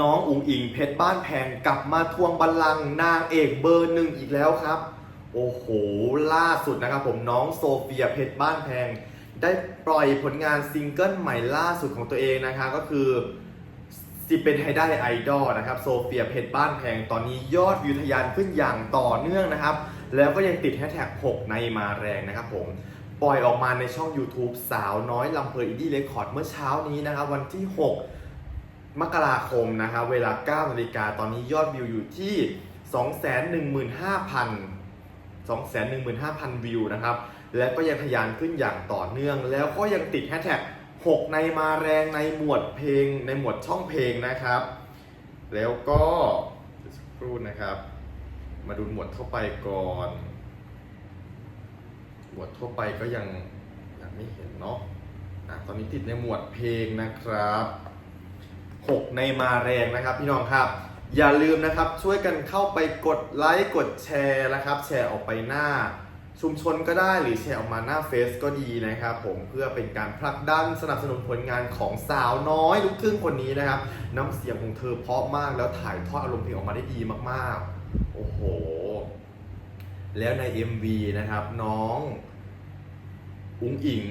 น้องอุ๋งอิงเพชรบ้านแพงกลับมาทวงบัลลังก์นางเอกเบอร์หนึ่งอีกแล้วครับ โอ้โห ล่าสุดนะครับผมน้องโซเฟียเพชรบ้านแพง ได้ปล่อยผลงานซิงเกิลใหม่ล่าสุดของตัวเองนะครับก็คือสิเป็นให้ได้ไอดอลนะครับโซเฟียเพชรบ้านแพงตอนนี้ยอดวิวทยานขึ้นอย่างต่อเนื่องนะครับ แล้วก็ยังติดแฮชแท็ก6ในมาแรงนะครับผมปล่อยออกมาในช่อง YouTube สาวน้อยลำเพออินดี้เรคคอร์ดเมื่อเช้านี้นะครับวันที่ 6 มกราคมนะครับเวลา9นาฬิกาตอนนี้ยอดวิวอยู่ที่ 215,000 215,000 วิวนะครับ และก็ยังทะยานขึ้นอย่างต่อเนื่อง แล้วก็ยังติดแฮชแท็ก6 ในมาแรงในหมวดเพลงในหมวดช่องเพลงนะครับ แล้วก็สักครู่นะครับ มาดูหมวดทั่วไปก่อน หมวดทั่วไปก็ยังยังไม่เห็นเนาะอะตอนนี้ติดในหมวดเพลงนะครับ 6 ในมาแรงนะครับ พี่น้องครับ อย่าลืมนะครับช่วยกันเข้าไปกดไลค์กดแชร์นะครับ แชร์ออกไปหน้า ชุมชนก็ได้หรือแชร์ออกมาหน้าเฟซก็ดีนะครับผมเพื่อเป็นการผลักดันสนับสนุนผลงานของสาวน้อยลูกครึ่งคนนี้นะครับ น้ำเสียงของเธอเพราะมากแล้วถ่ายทอดอารมณ์เพลงออกมาได้ดีมากๆ โอ้โห แล้วใน MV นะครับน้องอุงอิง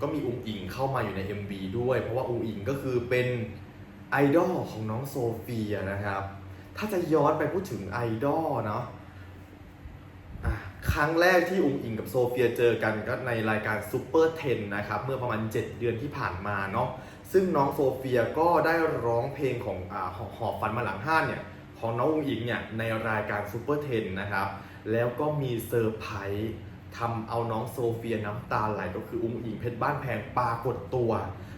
ก็มีอุงอิงเข้ามาอยู่ใน MV ด้วย เพราะว่าอุงอิงก็คือเป็น ไอดอลของน้องโซเฟียนะครับ ถ้าจะย้อนไปพูดถึงไอดอลเนาะครั้งแรกที่อุงอิงกับโซเฟียเจอกันก็ในรายการซูเปอร์เทนนะครับ เมื่อประมาณ 7 เดือนที่ผ่านมาเนาะซึ่งน้องโซเฟียก็ได้ร้องเพลงของหอหอบฟันมาหลังห้านเนี่ยของน้องอุงอิงเนี่ยในรายการซูเปอร์เทนนะครับ แล้วก็มีเซอร์ไพรส์ ทำเอาน้องโซเฟียน้ำตาไหลก็คืออุ้งอิงเพชรบ้านแพงปรากฏตัว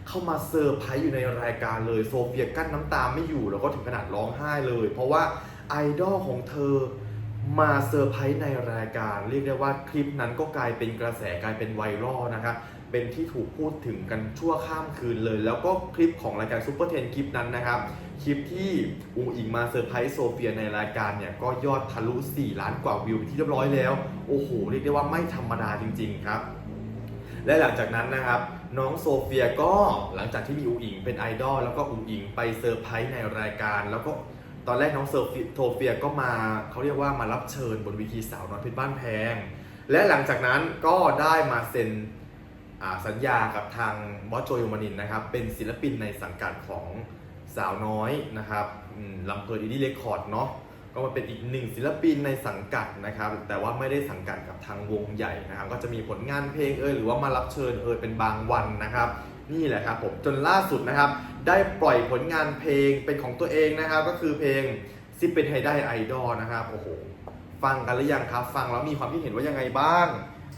เข้ามาเซอร์ไพรส์อยู่ในรายการเลยโซเฟียกั้นน้ำตาไม่อยู่แล้วก็ถึงขนาดร้องไห้เลย เพราะว่าไอดอลของเธอมาเซอร์ไพรส์ในรายการ เรียกได้ว่าคลิปนั้นก็กลายเป็นกระแสกลายเป็นไวรัลนะครับเป็นที่ถูกพูดถึงกันชั่วข้ามคืนเลย แล้วก็คลิปของรายการซูเปอร์เทนคลิปนั้นนะครับ คลิปที่อูอิงมาเซอร์ไพรส์โซเฟียในรายการเนี่ย ก็ยอดทะลุ 4 ล้านกว่าวิวที่เรียบร้อยแล้ว โอ้โห เรียกได้ว่าไม่ธรรมดาจริง ๆ ครับ และหลังจากนั้นนะครับน้องโซเฟียก็หลังจากที่มีอูอิงเป็นไอดอลแล้วก็อูอิงไปเซอร์ไพรส์ในรายการ แล้วก็ตอนแรกน้องโซเฟียโซเฟียก็มาเขาเรียกว่ามารับเชิญบนวิธีสาวน้อยเพชรบ้านแพง และหลังจากนั้นก็ได้มาเซ็นสัญญากับทางบอสโจยมานินนะครับเป็นศิลปินในสังกัดของ สาวน้อยนะครับลำเพลินอินดี้เรคคอร์ดเนาะก็มาเป็นอีกหนึ่งศิลปินในสังกัดนะครับ แต่ว่าไม่ได้สังกัดกับทางวงใหญ่นะครับ ก็จะมีผลงานเพลงเอยหรือว่ามารับเชิญเอยเป็นบางวันนะครับ นี่แหละครับผมจนล่าสุดนะครับ ได้ปล่อยผลงานเพลงเป็นของตัวเองนะครับ ก็คือเพลงซิปเป็นไฮได้ไอดอลนะครับโอ้โหฟังกันหรือยังครับ ฟังแล้วมีความคิดเห็นว่ายังไงบ้าง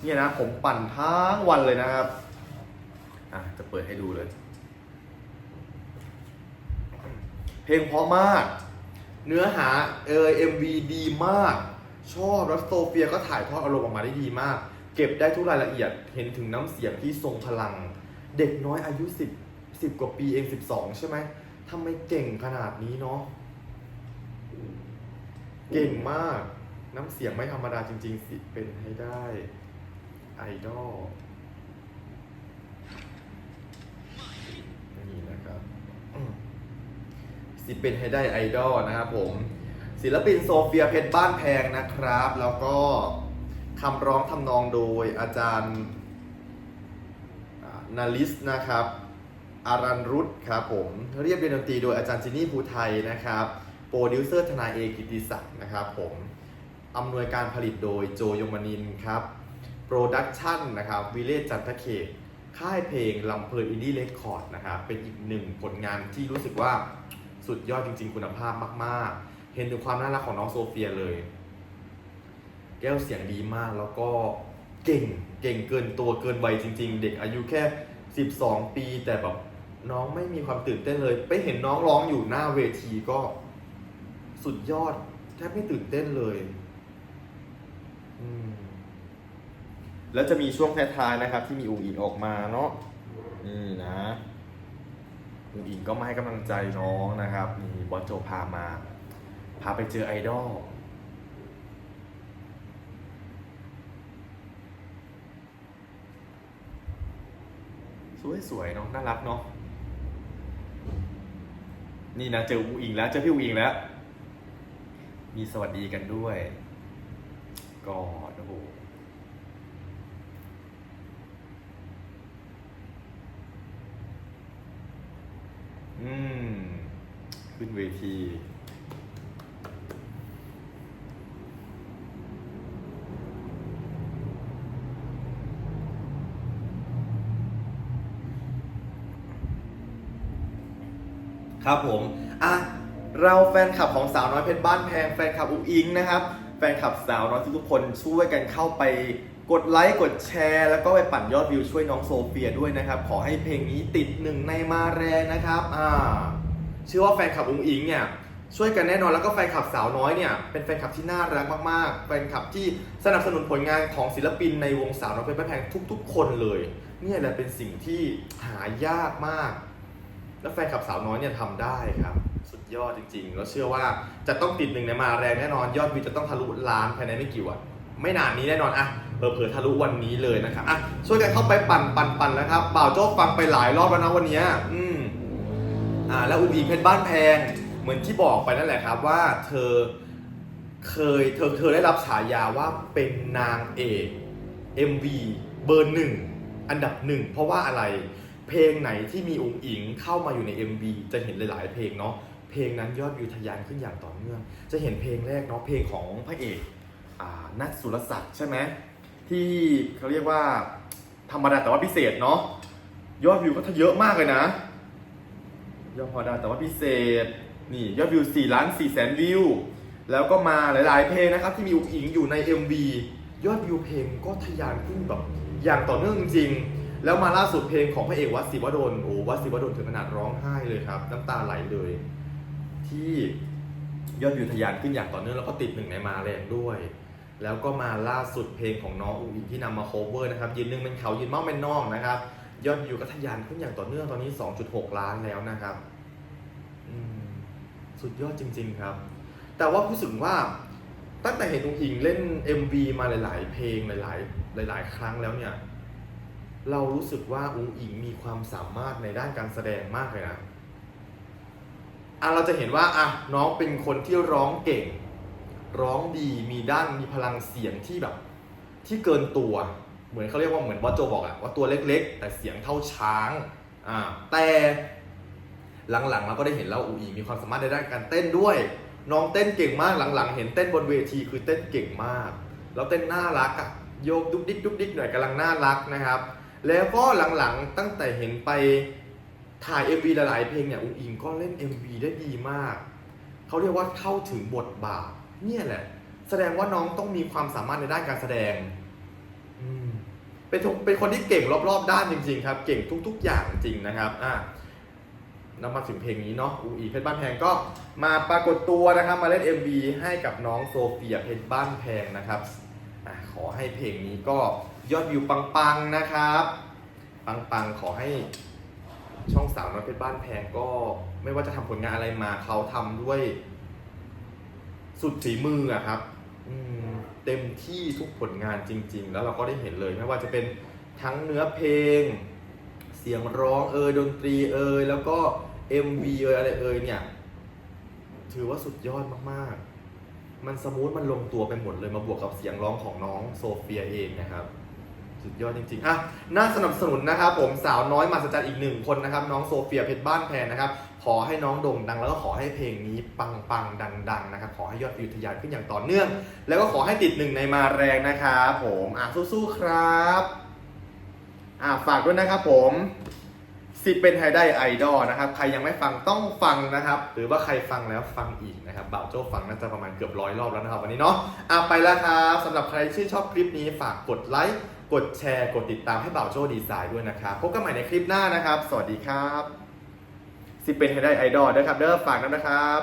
เนี่ยนะผมปั่นทั้งวันเลยนะครับอะจะเปิดให้ดูเลย เพลงเพราะมาก เนื้อหาเออ MV ดีมาก ชอบแล้วโซเฟียก็ถ่ายทอดอารมณ์ออกมาได้ดีมาก เก็บได้ทุกรายละเอียดเห็นถึงน้ำเสียงที่ทรงพลัง เด็กน้อยอายุ 10 10 กว่าปีเอง 12 ใช่ไหมทำไมเก่งขนาดนี้เนาะเก่งมาก น้ำเสียงไม่ธรรมดาจริง ๆ สิเป็นให้ได้ไอดอล นี่นะครับอืม สิเป็นให้ได้ไอดอลนะครับผมศิลปินโซเฟียเพชรบ้านแพงนะครับ แล้วก็คำร้องทำนองโดยอาจารย์นาลิสนะครับอารันรุตครับผมเรียบเรียนดนตรีโดยอาจารย์จินนี่ภูไทยนะครับโปรดิวเซอร์ธนาเอกิติศักดิ์นะครับผมอำนวยการผลิตโดยโจยมนินครับโปรดักชันนะครับวิเลจจันทเขตค่ายเพลงลำเพลินอินดี้เรคคอร์ดนะครับเป็นอีกหนึ่งผลงานที่รู้สึกว่า สุดยอดจริง ๆ คุณภาพมากๆ เห็นถึงความน่ารักของน้องโซเฟียเลย แก้วเสียงดีมากแล้วก็เก่งเก่งเกินตัวเกินวัยจริง ๆ เด็กอายุแค่ 12 ปีแต่แบบน้องไม่มีความตื่นเต้นเลย ไปเห็นน้องร้องอยู่หน้าเวทีก็สุดยอดแทบไม่ตื่นเต้นเลย แล้วจะมีช่วงท้ายๆนะครับ ที่มีอุ๋งอิงออกมาเนาะนี่นะ อุ๋อิงก็มาให้กำลังใจน้องนะครับ มีบอสโจพามา พาไปเจอไอดอลสวยๆเนาะน่ารักเนาะนี่นะเจออูอิงแล้วเจอพี่อูอิงแล้ว มีสวัสดีกันด้วย กอดโอ้โห อืม ขึ้นเวที ครับผม อะ เราแฟนคลับของสาวน้อยเพชรบ้านแพง แฟนคลับอุ้งอิงนะครับ แฟนคลับสาวน้อยทุกๆคนช่วยกันเข้าไป กดไลค์กดแชร์ แล้วก็ไปปั่นยอดวิวช่วยน้องโซเฟียด้วยนะครับ ขอให้เพลงนี้ติดหนึ่งในมาแรงนะครับอ่าเชื่อว่าแฟนคลับอุ้งอิงเนี่ยช่วยกันแน่นอนแล้วก็แฟนคลับสาวน้อยเนี่ยเป็นแฟนคลับที่น่ารักมากๆแฟนคลับที่สนับสนุนผลงานของศิลปินในวงสาวน้อยเพชรบ้านแพงทุก ๆ คนเลยเนี่ยแหละเป็นสิ่งที่หายากมาก แล้วแฟนคลับสาวน้อยเนี่ยทำได้ครับ สุดยอดจริงๆ แล้วเชื่อว่าจะต้องติดหนึ่งในมาแรงแน่นอนยอดวิวจะต้องทะลุล้านภายในไม่กี่วัน ไม่นานนี้แน่นอนอะเผลอๆทะลุวันนี้เลยนะครับอะช่วยกันเข้าไปปั่นปั่นปั่นนะครับบ่าวโจ้ฟังไปหลายรอบแล้วนะวันนี้อืมอ่าแล้วอุ้งอิงเพชรบ้านแพง เหมือนที่บอกไปนั่นแหละครับว่าเธอเคยเธอเธอได้รับฉายาว่าเป็นนางเอก MV เบอร์หนึ่งอันดับหนึ่งเพราะว่าอะไรเพลงไหนที่มีองค์อิงเข้ามาอยู่ใน MV จะเห็นหลาย ๆ เพลงเนาะเพลงนั้นยอดวิวทะยานขึ้นอย่างต่อเนื่อง จะเห็นเพลงแรกเนาะเพลงของพระเอก นัทสุรศักดิ์ใช่ไหมที่เขาเรียกว่าธรรมดาแต่ว่าพิเศษเนาะยอดวิวก็เยอะมากเลยนะ ยอดพอดาแต่ว่าพิเศษนี่ยอดวิว4ล้าน4แสนวิว แล้วก็มาหลาย ๆ เพลงนะครับ ที่มีอุ๋งอิงอยู่ใน MV ยอดวิวเพลงก็ทะยานขึ้นแบบอย่างต่อเนื่องจริงๆ แล้วมาล่าสุดเพลงของพระเอกวัดศิวดลโอ้วัดศิวดลถึงขนาดร้องไห้เลยครับ น้ำตาไหลเลย ที่ยอดวิวทะยานขึ้นอย่างต่อเนื่องแล้วก็ติดหนึ่งในมาแรงด้วย แล้วก็มาล่าสุดเพลงของน้องอุ๋อิงที่นำมาโคเวอร์นะครับยืนหนึ่งเป็นเขายืนเมาเป็นน้องนะครับ ยอดวิวก็ทะยานขึ้นอย่างต่อเนื่องตอนนี้ 2.6 ล้านแล้วนะครับสุดยอดจริง ๆครับ แต่ว่ารู้สึกว่าตั้งแต่เห็นอุงอิงเล่น MV มาหลาย ๆ เพลงหลาย ๆ หลาย ๆ ครั้งแล้วเนี่ย เรารู้สึกว่าอุงอิงมีความสามารถในด้านการแสดงมากเลยนะอะเราจะเห็นว่าอะน้องเป็นคนที่ร้องเก่ง ร้องดีมีด้านมีพลังเสียงที่แบบ ที่เกินตัว เหมือนเขาเรียกว่าเหมือนวัดโจบอกอะว่าตัวเล็ก ๆ แต่เสียงเท่าช้างอ่าแต่หลังๆเราก็ได้เห็นแล้วอูอีมีความสามารถในด้านการเต้นด้วย น้องเต้นเก่งมากหลังๆ เห็นเต้นบนเวทีคือเต้นเก่งมาก แล้วเต้นน่ารักอะโยกดุ๊กดิ๊กดุ๊กดิ๊กหน่อยกำลังน่ารักนะครับ แล้วก็หลังๆตั้งแต่เห็นไปถ่าย MV หลายๆเพลงเนี่ยอูอิงก็เล่น MV ได้ดีมาก เขาเรียกว่าเข้าถึงบทบาท เนี่ยแหละ แสดงว่าน้องต้องมีความสามารถในด้านการแสดงเป็นเป็นคนที่เก่งรอบๆ ด้านจริงๆครับ เก่งทุก ๆ อย่างจริงนะครับอะนำมาถึงเพลงนี้เนาะอูอีเพชรบ้านแพงก็มาปรากฏตัวนะครับ มาเล่น MV ให้กับน้องโซเฟียเพชรบ้านแพงนะครับอขอให้เพลงนี้ก็ยอดวิวปังๆนะครับ ปังๆขอให้ช่องสาวน้อยเพชรบ้านแพงก็ไม่ว่าจะทำผลงานอะไรมาเขาทำด้วย สุดฝีมืออะครับอืมเต็มที่ทุกผลงานจริง ๆ แล้วเราก็ได้เห็นเลยไม่ว่าจะเป็นทั้งเนื้อเพลง เสียงร้องเอยดนตรีเอยแล้วก็ MV เอยอะไรเอยเนี่ย ถือว่าสุดยอดมากๆ มันสมูทมันลงตัวไปหมดเลยมาบวกกับเสียงร้องของน้องโซเฟียเองนะครับ สุดยอดจริงๆอะน่าสนับสนุนนะครับผมสาวน้อยมาสจันอีกหนึ่งคนนะครับ น้องโซเฟียเพชรบ้านแพนนะครับ ขอให้น้องโด่งดัง แล้วก็ขอให้เพลงนี้ปังๆดัง ๆ นะครับ ขอให้ยอดวิวทะยานขึ้นอย่างต่อเนื่อง แล้วก็ขอให้ติดหนึ่งในมาแรงนะครับผมอะสู้ๆครับอะฝากด้วยนะครับผมสิเป็นไฮได้ไอดอลนะครับ ใครยังไม่ฟังต้องฟังนะครับ หรือว่าใครฟังแล้วฟังอีกนะครับบ่าวโจ้ฟังน่าจะประมาณเกือบร้อยรอบแล้วนะครับวันนี้เนาะอะไปแล้วครับสำหรับใครที่ชอบคลิปนี้ฝากกดไลค์ กดแชร์ กดติดตามให้บ่าวโจ้ดีไซน์ด้วยนะครับ พบกันใหม่ในคลิปหน้านะครับ สวัสดีครับ สิเป็นไฮได้ไอดอลด้วยครับ เด้อฝากน้ำนะครับ